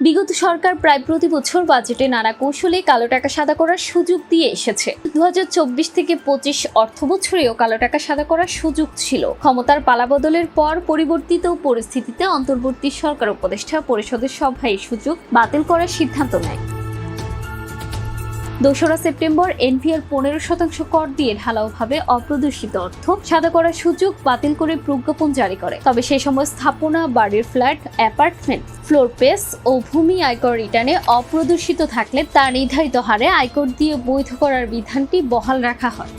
বিগত সরকার প্রায় প্রতি বছর বাজেটে নানা কৌশলে কালো টাকা সাদা করার সুযোগ দিয়ে এসেছে। দু হাজার চব্বিশ থেকে পঁচিশ অর্থ বছরেও কালো টাকা সাদা করার সুযোগ ছিল। ক্ষমতার পালাবদলের পর পরিবর্তিত পরিস্থিতিতে অন্তর্বর্তী সরকার উপদেষ্টা পরিষদের সভায় সুযোগ বাতিল করার সিদ্ধান্ত নেয়। দোসরা সেপ্টেম্বর এনপিআর পনেরো শতাংশ কর দিয়ে ঢালাওভাবে অপ্রদর্শিত অর্থ সাদা করার সুযোগ বাতিল করে প্রজ্ঞাপন জারি করে। তবে সে সময় স্থাপনা, বাড়ির ফ্ল্যাট, অ্যাপার্টমেন্ট, ফ্লোর পেস ও ভূমি আয়কর রিটার্নে অপ্রদর্শিত থাকলে তা নির্ধারিত হারে আয়কর দিয়ে বৈধ করার বিধানটি বহাল রাখা হয়।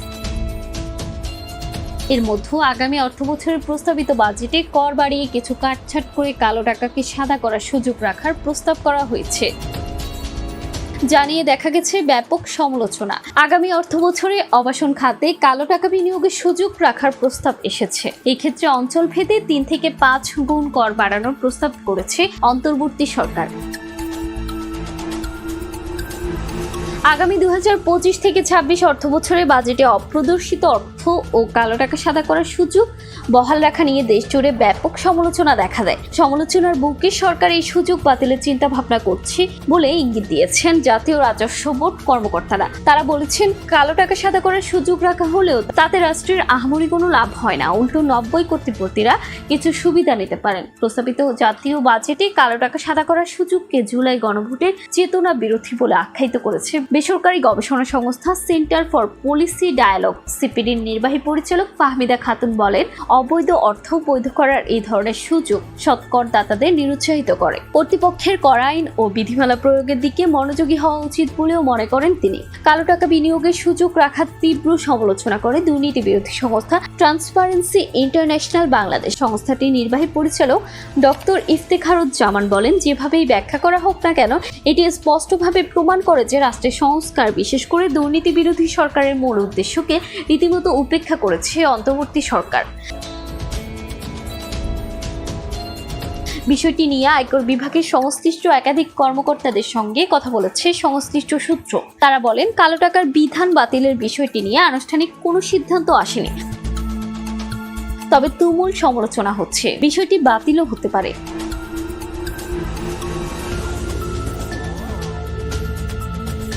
এর মধ্যে আগামী অর্থবছরের প্রস্তাবিত বাজেটে কর বাড়িয়ে কিছু কাটছাট করে কালো টাকাকে সাদা করার সুযোগ রাখার প্রস্তাব করা হয়েছে। জানিয়ে দেখা গেছে ব্যাপক সমালোচনা। আগামী অর্থ বছরে আবাসন খাতে কালো টাকা বিনিয়োগের সুযোগ রাখার প্রস্তাব এসেছে। এক্ষেত্রে ক্ষেত্রে অঞ্চল ভেদে তিন থেকে পাঁচ গুণ কর বাড়ানোর প্রস্তাব করেছে অন্তর্বর্তী সরকার। আগামী দুই হাজার পঁচিশ থেকে ছাব্বিশ অর্থ বছরে বাজেটে অপ্রদর্শিত অর্থ ও কালো টাকা সাদা করার সুযোগ বহাল রাখা নিয়ে দেশ জুড়ে ব্যাপক সমালোচনা দেখা দেয়। সমালোচনার বুকে সরকার এই সুযোগ বাতিলের চিন্তা ভাবনা করছে বলে ইঙ্গিত দিয়েছেন জাতীয় রাজস্ব বোর্ড কর্মকর্তারা। তারা বলেছেন, কালো টাকা সাদা করার সুযোগ রাখা হলেও তাতে রাষ্ট্রের আহামরি কোনো লাভ হয় না। উল্টো নব্বই কর্তৃপতিরা কিছু সুবিধা নিতে পারেন। প্রস্তাবিত জাতীয় বাজেটে কালো টাকা সাদা করার সুযোগকে জুলাই গণভোটের চেতনা বিরোধী বলে আখ্যায়িত করেছে বেসরকারি গবেষণা সংস্থা সেন্টার ফর পলিসি ডায়ালগ। সিপিডির নির্বাহী পরিচালক ফাহমিদা খাতুন বলেন, অবৈধ অর্থ বৈধ করার এই ধরনের সুযোগ সৎকরদাতাদের নিরুৎসাহিত করে। কর্তৃপক্ষের কর আইন ও বিধিমালা প্রয়োগের দিকে মনোযোগী হওয়া উচিত বলেও মনে করেন তিনি। কালো টাকা বিনিয়োগের সুযোগ রাখার তীব্র সমালোচনা করে দুর্নীতি বিরোধী সংস্থা ট্রান্সপারেন্সি ইন্টারন্যাশনাল বাংলাদেশ। সংস্থাটির নির্বাহী পরিচালক ডক্টর ইফতেখারুজ্জামান বলেন, যেভাবেই ব্যাখ্যা করা হোক না কেন, এটি স্পষ্টভাবে প্রমাণ করে যে রাষ্ট্রের সংস্কার, বিশেষ করে দুর্নীতি বিরোধী সরকারের মূল উদ্দেশ্যকে রীতিমতো উপেক্ষা করেছে অন্তর্বর্তী সরকার। বিষয়টি নিয়ে আয়কর বিভাগের সংশ্লিষ্ট একাধিক কর্মকর্তাদের সঙ্গে কথা বলেছে সংশ্লিষ্ট সূত্র। তারা বলেন, কালো টাকার বিধান বাতিলের বিষয়টি নিয়ে আনুষ্ঠানিক কোনো সিদ্ধান্ত আসেনি। তবে তুমুল সমালোচনা হচ্ছে। বিষয়টি বাতিলও হতে পারে।